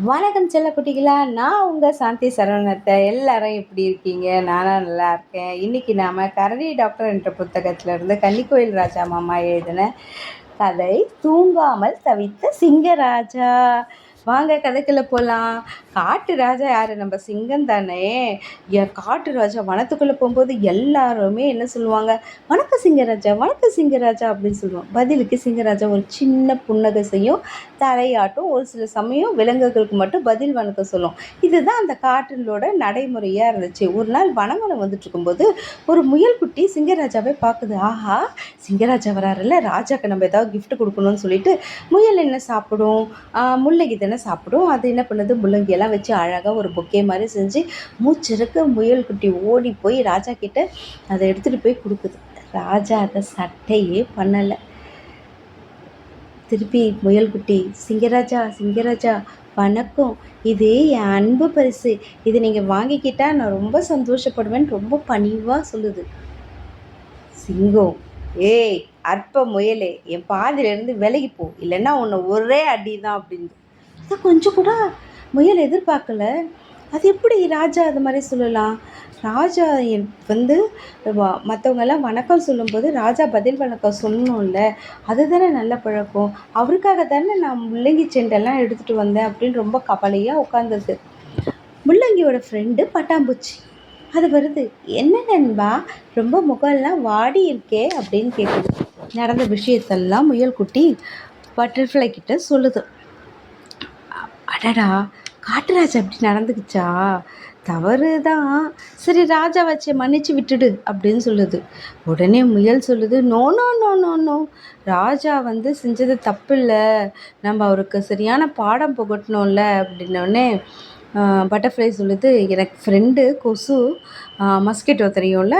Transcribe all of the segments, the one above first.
வணக்கம் செல்லக்குட்டிகளா நான் உங்கள் சாந்தி சரவணத்தை. எல்லாரும் எப்படி இருக்கீங்க? நானும் நல்லா இருக்கேன். இன்றைக்கி நாம் கரடி டாக்டர் என்ற புத்தகத்திலிருந்து கன்னிக்கோயில் ராஜா மாமா எழுதின கதை தூங்காமல் தவித்த சிங்கராஜா. வாங்க கதைக்குள்ளே போகலாம் காட்டு ராஜா யார்? நம்ம சிங்கம் தானே. காட்டு ராஜா? வனத்துக்குள்ளே போகும்போது எல்லாருமே என்ன சொல்லுவாங்க? வணக்கம் சிங்கராஜா வணக்கம் சிங்கராஜா அப்படின்னு சொல்லுவோம். பதிலுக்கு சிங்கராஜா ஒரு சின்ன புன்னகை செய்யும் தலையாட்டும் ஒரு சில சமயம் விலங்குகளுக்கு மட்டும் பதில் வணக்கம் சொல்லும். இதுதான் அந்த காட்டிலோட நடைமுறையாக இருந்துச்சு. ஒரு நாள் வனவனம் வந்துட்டு இருக்கும்போது ஒரு முயல் குட்டி சிங்கராஜாவே பார்க்குது. ஆஹா சிங்கராஜா வராருல்ல. ராஜாக்கு நம்ம ஏதாவது கிஃப்ட் கொடுக்கணும்னு சொல்லிட்டு முயல் என்ன சாப்பிடும்? ஆஹ் தானே சாப்பிடும்? அது என்ன பண்ணுது? முள்ளங்கி எல்லாம் வச்சு அழகாக ஒரு பொக்கே மாதிரி செஞ்சு மூச்சிருக்க முயல் குட்டி ஓடி போய் ராஜா கிட்ட அதை எடுத்துகிட்டு போய் கொடுக்குது. ராஜா அதை சட்டையே பண்ணலை. திருப்பி முயல்குட்டி சிங்கராஜா சிங்கராஜா வணக்கம். இது என் அன்பு பரிசு. இது நீங்கள் வாங்கிக்கிட்டால் நான் ரொம்ப சந்தோஷப்படுவேன் ரொம்ப பணிவாக சொல்லுது. சிங்கம் ஏய் அற்ப முயலே. என் பாதியிலேருந்து விலகி போ இல்லைன்னா உன்னை ஒரே அடி தான் அப்படின்னு இதை கொஞ்சம் கூட முயல் எதிர்பார்க்கல. அது எப்படி ராஜா அது மாதிரி சொல்லலாம்? ராஜா என் வந்து மற்றவங்கெல்லாம் வணக்கம் சொல்லும்போது ராஜா பதில் வணக்கம் சொல்லணும்ல. அதுதானே நல்ல பழக்கம். அவருக்காக தானே நான் முள்ளங்கி செண்டெல்லாம் எடுத்துகிட்டு வந்தேன் அப்படின்னு ரொம்ப கவலையாக உட்காந்துருக்கு முள்ளங்கியோட ஃப்ரெண்டு பட்டாம்பூச்சி. அது வருது என்ன நண்பா ரொம்ப முகம்லாம் வாடி இருக்கே அப்படின்னு கேட்குது நடந்த விஷயத்தெல்லாம் முயல்குட்டி பட்டர்ஃப்ளை கிட்ட சொல்லுது. அடடா காட்டுராஜா அப்படி நடந்துக்குச்சா? தவறு தான் சரி ராஜா வச்சு மன்னிச்சு விட்டுடு அப்படின்னு சொல்லுது. உடனே முயல் சொல்லுது no no no no no. ராஜா வந்து செஞ்சது தப்பு இல்லை நம்ம அவருக்கு சரியான பாடம் புகட்டணும்ல அப்படின்னோடனே பட்டர்ஃப்ளை சொல்லுது எனக்கு ஃப்ரெண்டு கொசு மஸ்கிட்டோ தெரியும்ல.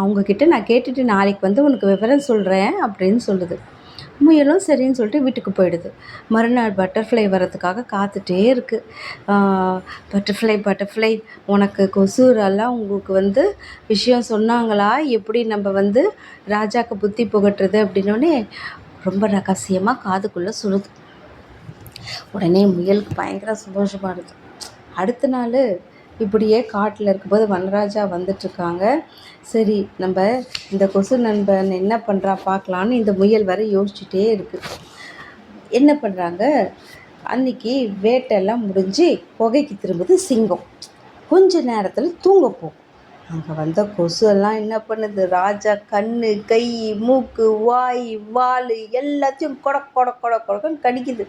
அவங்கக்கிட்ட நான் கேட்டுட்டு நாளைக்கு வந்து உனக்கு விவரம் சொல்கிறேன் அப்படின்னு சொல்லுது. முயலும் சரின்னு சொல்லிட்டு வீட்டுக்கு போயிடுது. மறுநாள் பட்டர்ஃப்ளை வர்றதுக்காக காத்துட்டே இருக்குது பட்டர்ஃப்ளை பட்டர்ஃப்ளை உனக்கு கொசுரெல்லாம் உங்களுக்கு வந்து விஷயம் சொன்னாங்களா? எப்படி நம்ம வந்து ராஜாக்கு புத்தி புகட்டுறது அப்படின்னோடனே ரொம்ப ரகசியமாக காதுக்குள்ளே சொல்லுது. உடனே முயலுக்கு பயங்கர சந்தோஷமாக இருக்குது அடுத்த நாள் இப்படியே காட்டில் இருக்கும்போது வனராஜா வந்துட்டுருக்காங்க. சரி நம்ம இந்த கொசு நண்பன் என்ன பண்ணுறா பார்க்கலான்னு இந்த முயல் வர யோசிச்சுட்டே இருக்குது என்ன பண்ணுறாங்க அன்னைக்கு வேட்டையெல்லாம் முடிஞ்சு புகைக்கு திரும்புது சிங்கம். கொஞ்ச நேரத்தில் தூங்க போகும். அங்கே வந்த கொசு எல்லாம் என்ன பண்ணுது? ராஜா கண்ணு கை மூக்கு வாய் வால் எல்லாத்தையும் கொட கொட கொட கொடக்கன்னு கடிக்குது.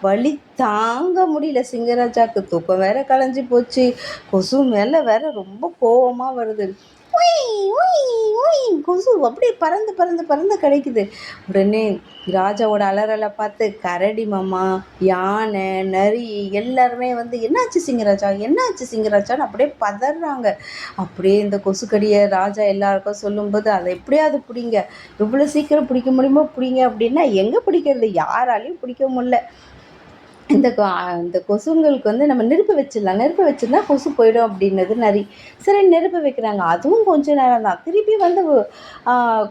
வலி தாங்க முடியல சிங்கராஜாக்கு. தூக்கம் வேற களைஞ்சி போச்சு. கொசு மேலே வேற ரொம்ப கோவமாக வருது. ஒய் உய், உய், கொசு அப்படியே பறந்து பறந்து பறந்து கிடைக்குது. உடனே ராஜாவோட அலறலை பார்த்து கரடி மாமா யானை நரி எல்லாருமே வந்து என்னாச்சு சிங்கராஜா? என்னாச்சு சிங்கராஜான்னு அப்படியே பதறாங்க. அப்படியே இந்த கொசுக்கடியை ராஜா எல்லாருக்கும் சொல்லும்போது அதை எப்படியாவது பிடிங்க. எவ்வளோ சீக்கிரம் பிடிக்க முடியுமோ பிடிங்க அப்படின்னா எங்கே பிடிக்கிறது? யாராலையும் பிடிக்க முடியல. இந்த கொ இந்த கொசுங்களுக்கு வந்து நம்ம நெருப்பு வச்சிடலாம். நெருப்பு வச்சிருந்தா கொசு போயிடும் அப்படின்னது நரி. சரி நெருப்பு வைக்கிறாங்க. அதுவும் கொஞ்சம் நேரம் தான். திருப்பி வந்து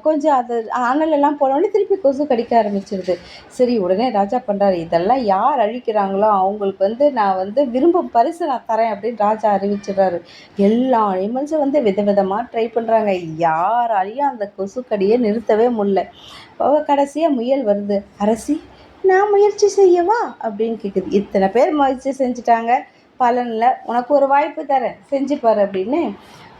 கொஞ்சம் அது அனலெல்லாம் போனோடனே திருப்பி கொசு கடிக்க ஆரம்பிச்சிருது. சரி உடனே ராஜா பண்ணுறாரு இதெல்லாம் யார் அழிக்கிறாங்களோ அவங்களுக்கு வந்து நான் வந்து விரும்பும் பரிசு நான் தரேன் அப்படின்னு ராஜா அறிவிச்சிடுறாரு. எல்லா அனிமல்ஸும் வந்து விதவிதமாக ட்ரை பண்ணுறாங்க யாராலையும் அந்த கொசுக்கடியை நிறுத்தவே முடியல. கடைசியாக முயல் வருது. அரசி நான் முயற்சி செய்யவா? அப்படின்னு கேட்குது இத்தனை பேர் முயற்சி செஞ்சுட்டாங்க. பலனில் உனக்கு ஒரு வாய்ப்பு தரேன். செஞ்சு பாரு அப்படின்னு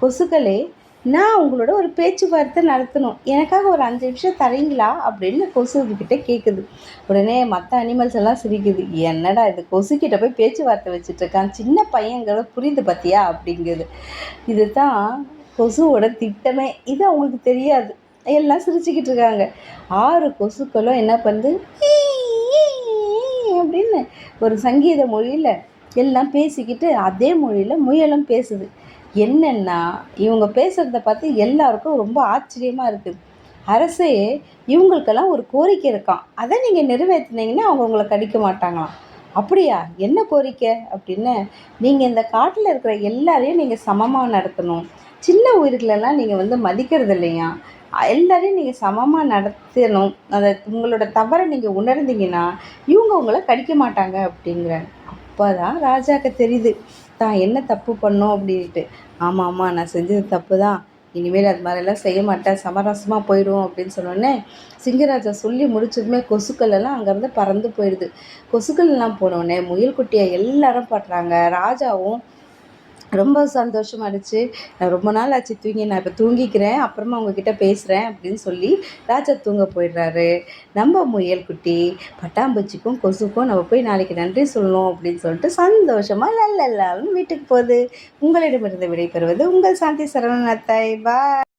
கொசுக்களே நான் உங்களோட ஒரு பேச்சுவார்த்தை நடத்தணும். எனக்காக ஒரு அஞ்சு நிமிஷம் தரீங்களா? அப்படின்னு கொசுக்கிட்ட கேட்குது உடனே மற்ற அனிமல்ஸ் எல்லாம் சிரிக்குது. என்னடா இது? கொசுக்கிட்ட போய் பேச்சுவார்த்தை வச்சுட்ருக்கான் சின்ன பையங்கிறத புரிந்து பார்த்தியா அப்படிங்கிறது இதுதான் கொசுவோட திட்டமே. இது அவங்களுக்கு தெரியாது. எல்லாம் சிரிச்சுக்கிட்டு இருக்காங்க. ஆறு கொசுக்களும் என்ன பண்ணுது? அப்படின்னு ஒரு சங்கீத மொழியில் எல்லாம் பேசிக்கிட்டு அதே மொழியில் முயலும் பேசுது. என்னென்னா இவங்க பேசுகிறத பார்த்து எல்லாருக்கும் ரொம்ப ஆச்சரியமாக இருக்குது அரசே இவங்களுக்கெல்லாம் ஒரு கோரிக்கை இருக்கான் அதை நீங்கள் நிறைவேற்றினீங்கன்னா அவங்க உங்களை கடிக்க மாட்டாங்களாம். அப்படியா? என்ன கோரிக்கை? அப்படின்னு நீங்கள் இந்த காட்டில் இருக்கிற எல்லாரையும் நீங்கள் சமமாக நடத்தணும். சின்ன உயிர்களெல்லாம் நீங்கள் வந்து மதிக்கிறது இல்லையா எல்லாரையும் நீங்கள் சமமாக நடத்தணும். அதை உங்களோட தவறை நீங்கள் உணர்ந்தீங்கன்னா இவங்க உங்களை கடிக்க மாட்டாங்க அப்படிங்கிறாங்க. அப்போ தான் ராஜாவுக்கு தெரியுது தான் என்ன தப்பு பண்ணோம்? அப்படின்ட்டு. ஆமாம் ஆமாம் நான் செஞ்சது தப்பு தான். இனிமேல் அது மாதிரிலாம் செய்ய மாட்டேன். சமரசமாக போயிடுவோம். அப்படின்னு சொன்னோடனே சிங்கராஜா சொல்லி முடிச்சதுமே கொசுக்கள் எல்லாம் அங்கேருந்து பறந்து போயிடுது. கொசுக்கள் எல்லாம் போனோடனே முயல்குட்டியை எல்லாரும் படுறாங்க ராஜாவும் ரொம்ப சந்தோஷமாகிடுச்சு நான் ரொம்ப நாள் ஆச்சு தூங்கி நான் இப்போ தூங்கிக்கிறேன் அப்புறமா உங்ககிட்ட பேசுகிறேன் அப்படின்னு சொல்லி ராஜா தூங்க போயிடுறாரு. நம்ம முயல் குட்டி பட்டாம்பூச்சிக்கும் கொசுக்கும் நம்ம போய் நாளைக்கு நன்றி சொல்லணும் அப்படின்னு சொல்லிட்டு சந்தோஷமாக லல்லல்லான்னு வீட்டுக்கு போகுது. உங்களிடமிருந்து விடைபெறுவது உங்கள் சாந்தி சரவணன் அத்தாய் பாய்